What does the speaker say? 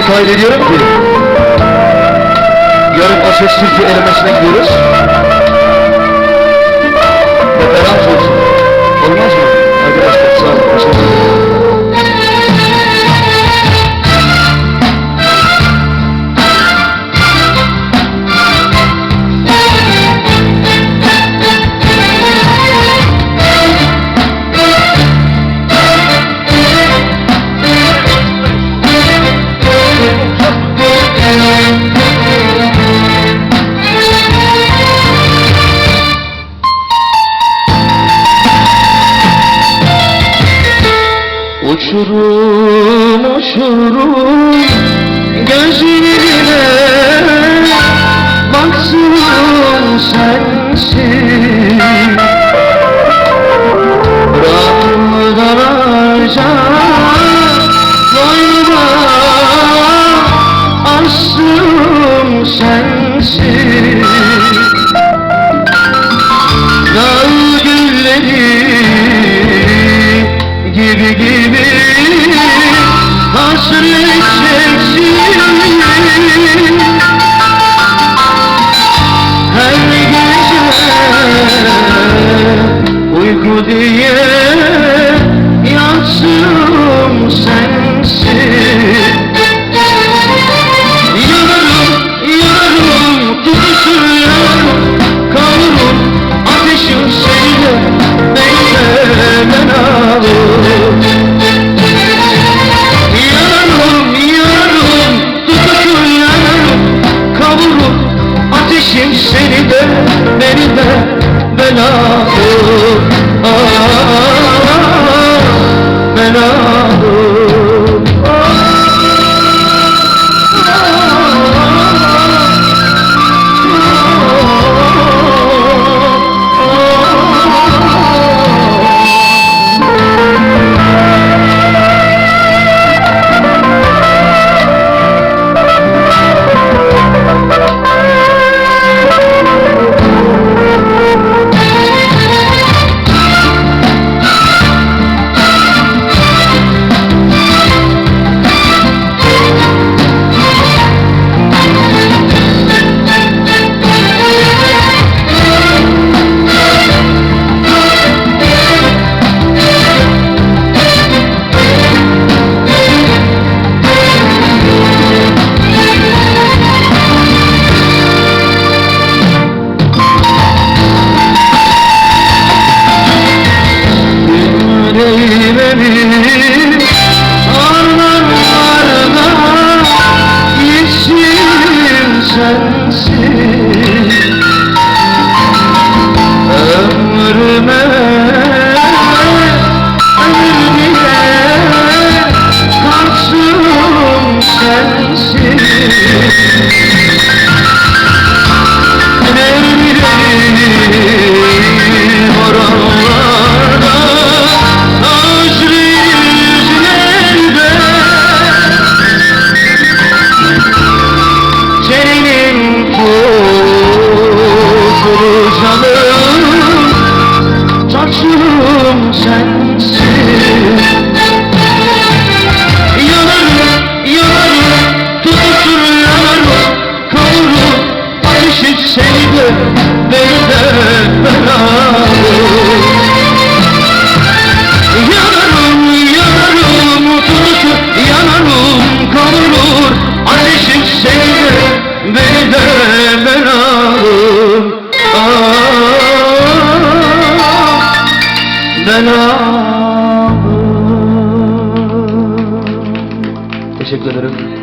kadar kaydediyorum ki yarın o sessizce elemesine gidiyoruz. guru. Seni de beni de bela kıl Teşekkür ederim.